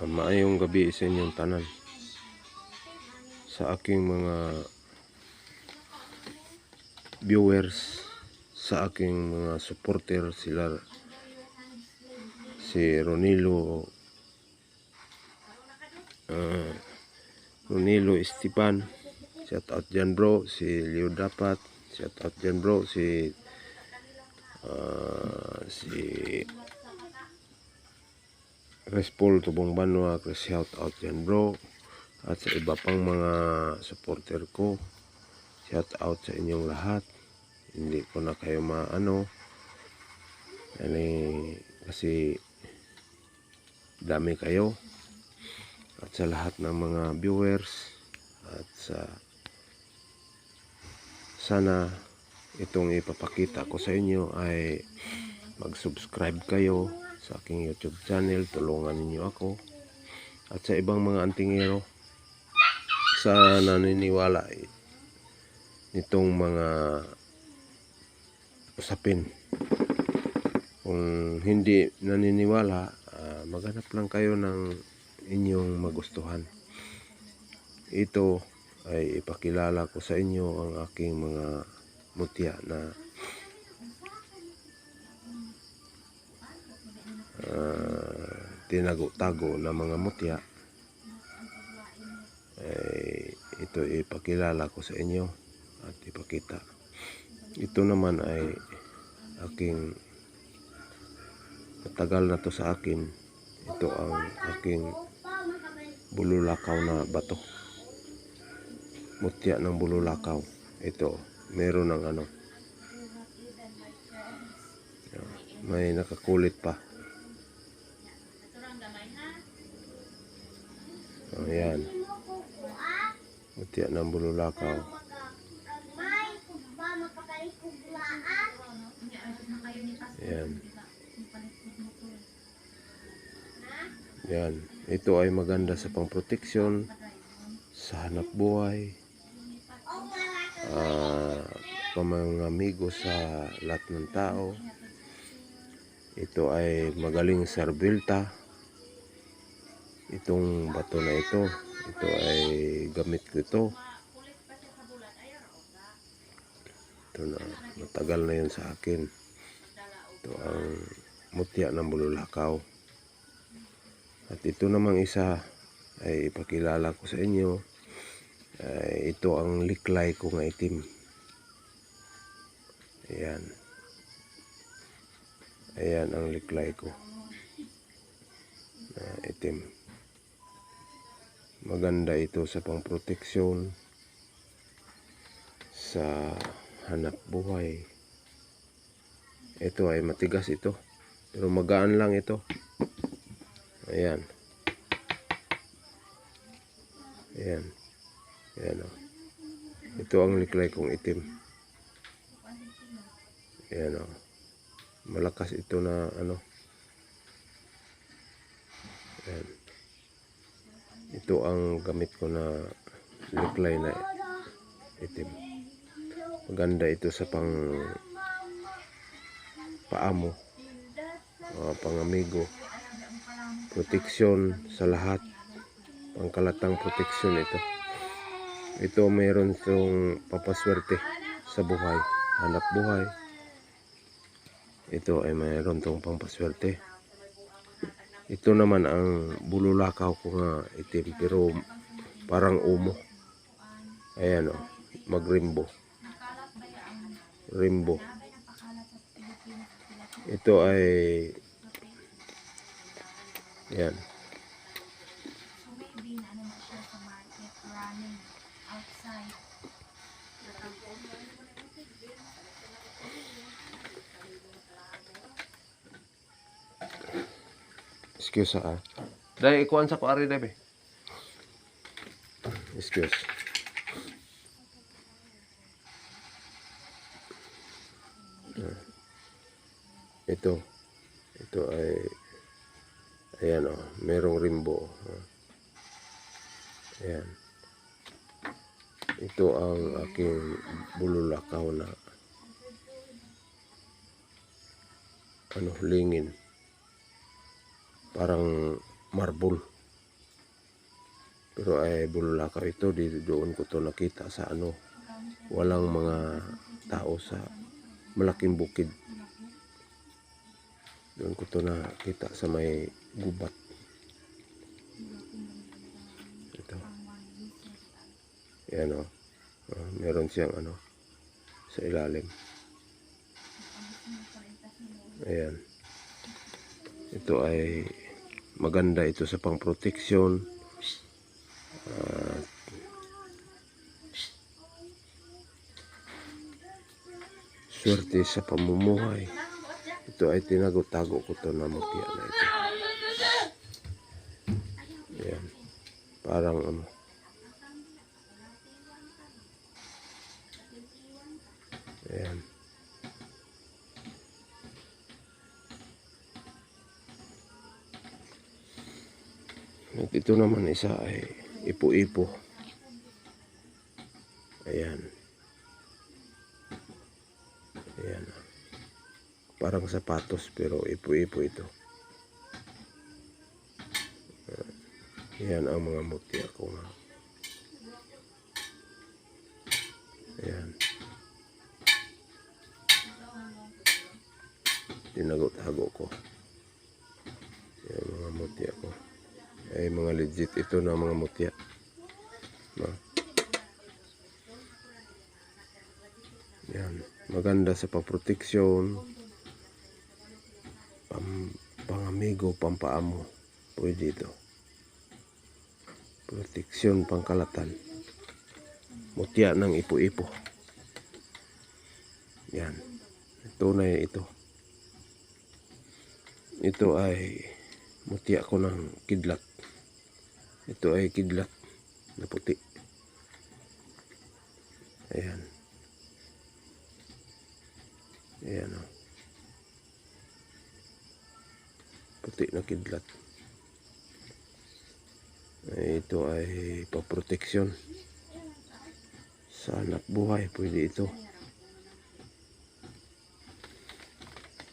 Maayong gabi sa inyong tanan. Sa aking mga viewers, sa aking mga supporter sila si Ronilo ah, Ronilo Esteban. Shout out dyan bro. Si Leo Dapat. Shout out dyan bro. Si ah, si Respol Tubong Banwa, shout out yan bro. At sa iba pang mga supporter ko, shout out sa inyong lahat. Hindi ko na kayo maano. Yani, kasi dami kayo. At sa lahat ng mga viewers. At sa sana itong ipapakita ko sa inyo ay mag-subscribe kayo sa aking YouTube channel. Tulungan ninyo ako. At sa ibang mga antingero sa naniniwala eh, nitong mga usapin. Kung hindi naniniwala, ah, maghanap lang kayo ng inyong magustuhan. Ito ay ipakilala ko sa inyo ang aking mga mutya na ah, tinago-tago na mga mutya. Ay ito ipakilala ko sa inyo at ipakita. Ito naman ay aking matagal na to sa akin. Ito ang aking bululakaw na bato. Mutya ng bululakaw. Ito meron ng ano. May nakakulit pa Ayan. Mutya ng bululakaw. Ayan. Ayan. Ito ay maganda sa pangproteksyon, sa hanap buhay, ah, pamangamigo sa lahat ng tao. Ito ay magaling serbilta. Itong bato na ito, ito ay gamit ko ito. Ito na, matagal na yun sa akin. Ito ang mutya ng bululakaw. At ito namang isa ay ipakilala ko sa inyo. Ay, ito ang liklay ko nga itim. Ayan. Ayan ang liklay ko. Na itim. Maganda ito sa pangproteksyon sa hanap buhay. Ito ay matigas ito. Pero magaan lang ito. Ayan. Ayan. Ayan o. Ito ang liklay kong itim. Ayan o. Malakas ito na ano. Ayan. Ito ang gamit ko na liklay na itim. Maganda ito sa pang paamo, mga pangamigo, proteksyon sa lahat, pangkalatang proteksyon ito. Ito mayroon itong papaswerte sa buhay, hanap buhay. Ito ay mayroon itong pampaswerte. Ito naman ang bululakaw ko nga itim pero parang umo. Ayan o, magrimbo. Rimbo. Ito ay yan. maybe na ano na siya sa market running outside. Excuse ah. Dahil ikuan sa ko ari dabe. Excuse. Ito. Ito ay ayan oh, merong rimbo. ah. Ayan. Ito ang aking bululakaw na ano lingin. Parang marble. Pero ay bululakaw ito, di doon ko to nakita sa ano, walang mga tao sa malaking bukid. Doon ko to nakita sa may gubat. Ito. Yan o. Ah, meron siyang ano sa ilalim. Ayan. Ito ay maganda ito sa pang-proteksyon. Ah, swerte sa pamumuhay. Ito ay tinago-tago ko to na mutya na ito. Ayan. Parang ano. Ayan. At ito naman isa ay ipo-ipo. Ayan. Ayan. Parang sapatos pero ipo-ipo ito. Ayan ang mga mutya ko nga. Ayan. Tinagot-tago ko. Ayan mga mutya ko. Ay mga legit ito na mga mutya. No? Yan. Maganda sa paproteksyon. Pam, pangamigo, pampaamo. Pwede ito. Proteksyon pangkalatan. Mutya ng ipo-ipo. Yan. Tunay ito. Ito ay mutya ko ng kidlat. Ito ay kidlat na puti. Ayan. Ayan o. Puti na kidlat. Ay, ito ay paproteksyon. Sa anak buhay, pwede ito.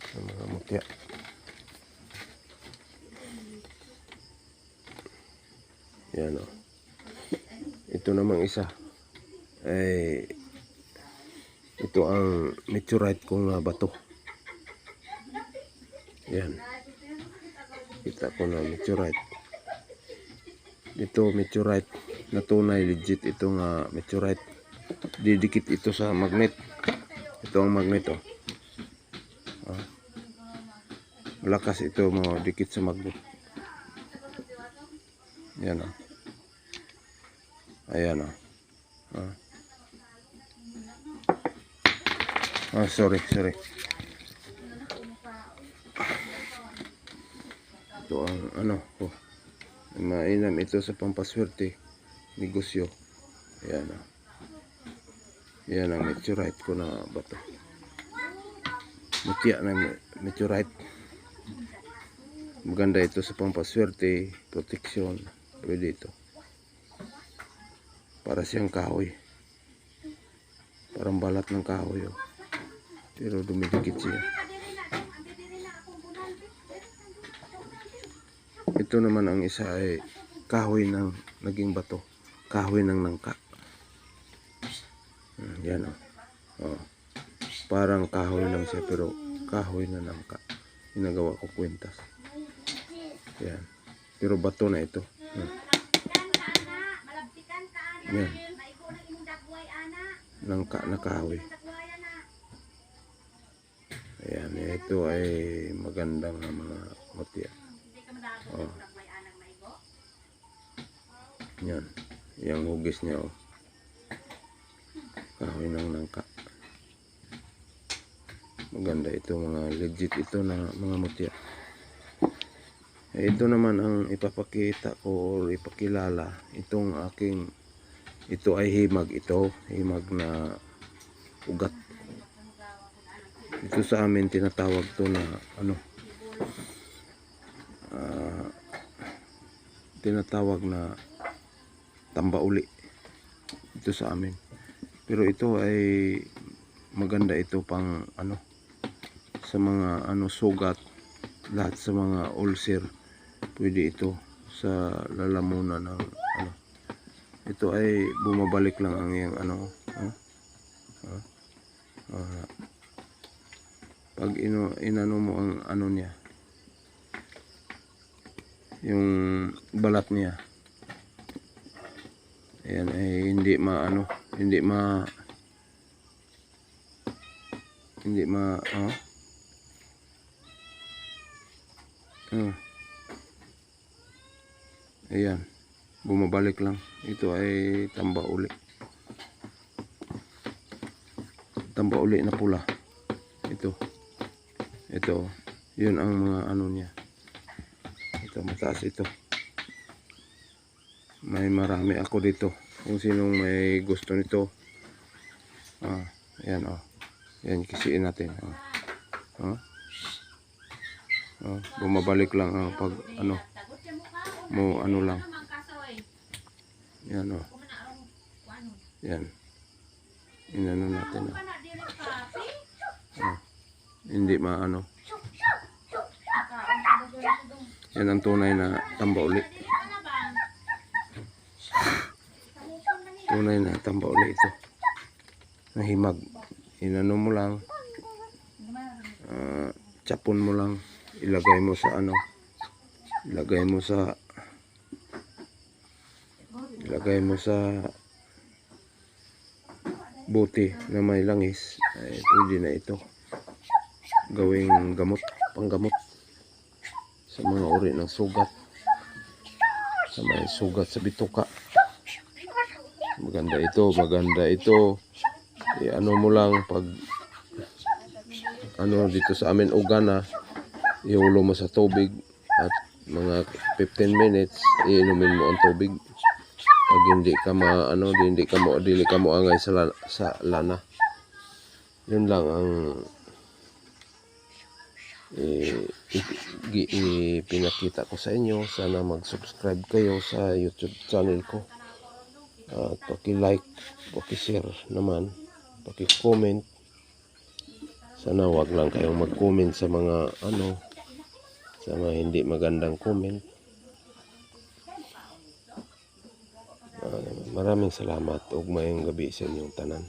Sa mga mutya. Yan o. Ito namang isa. Ay ito ang meteorite kong na bato. Yan. Kita ko na meteorite. Ito meteorite na tunay legit ito nga meteorite. Didikit ito sa magnet. Ito ang magnet oh. Ah. Malakas ito mo dikit sa magnet. Yan o. Ayan o. Ah. ah, sorry, sorry. Ito ang ano oh. Mainam ito sa pampaswerte. Negosyo. Ayan o. Yan ang meteorite ko na bato. Mutya na me- meteorite. Maganda ito sa pampaswerte, proteksyon. Pwede ito. Para siyang kahoy. Parang balat ng kahoy. Oh. Pero dumidikit siya. Ito naman ang isa ay kahoy ng naging bato. Kahoy ng nangka. Hmm, yan oh. oh. Parang kahoy lang siya pero kahoy na nangka. Ginagawa ko kwintas. Yan. Pero bato na ito. Hmm. Yan. Nangka na kahoy. Ayan, ito ay magandang mga mutya. Oh. Yan. Yang hugis niya oh. Kahoy ng nangka. Maganda ito mga legit ito na mga mutya. Ito naman ang ipapakita ko o ipakilala itong aking ito ay himag. Ito himag na ugat. Ito sa amin tinatawag to na ano ah, tinatawag na tambauli ito sa amin. Pero ito ay maganda ito pang ano sa mga ano sugat. Lahat sa mga ulcer pwede ito sa lalamunan ng ito ay bumabalik lang ang yung ano. ah, ah, ah. pag ino, inano mo ang ano niya, yung balat niya, ayan ay hindi maano, hindi ma hindi ma ah, ah. ayan bumabalik lang. Ito ay tamba uli. Tamba uli na pula. Ito. Ito. Yun ang mga ano niya. Ito mataas ito. May marami ako dito. Kung sinong may gusto nito. Ah ayan oh. Yan kisiin natin. Oh. Oh. Oh, bumabalik lang ah, pag ano mo ano lang yan oh. Yan. Inano natin oh. Oh. hindi maano. Yan ang tunay na tamba uli tunay na tamba uli ito. Nahimag. Inano mo lang. Ah, tsapon mo lang. Ilagay mo sa ano? Ilagay mo sa ilagay mo sa buti na may langis. Ay pwede na ito. Gawing gamot panggamot. Sa mga uri ng sugat. Sa may sugat sa bituka. Maganda ito maganda ito. E, ano mo lang pag ano dito sa amin ugana iulo mo sa tubig at mga 15 minutes iinumin mo ang tubig pag hindi ka ma ano hindi ka mo dili ka mo angay sa lana, sa lana. Yun lang ang eh, i- pinakita ko sa inyo. Sana mag-subscribe kayo sa YouTube channel ko. At paki-like paki-share naman paki-comment. Sana wag lang kayong mag-comment sa mga ano sa mga hindi magandang comment maraming salamat. Ug mayong gabi sa inyong tanan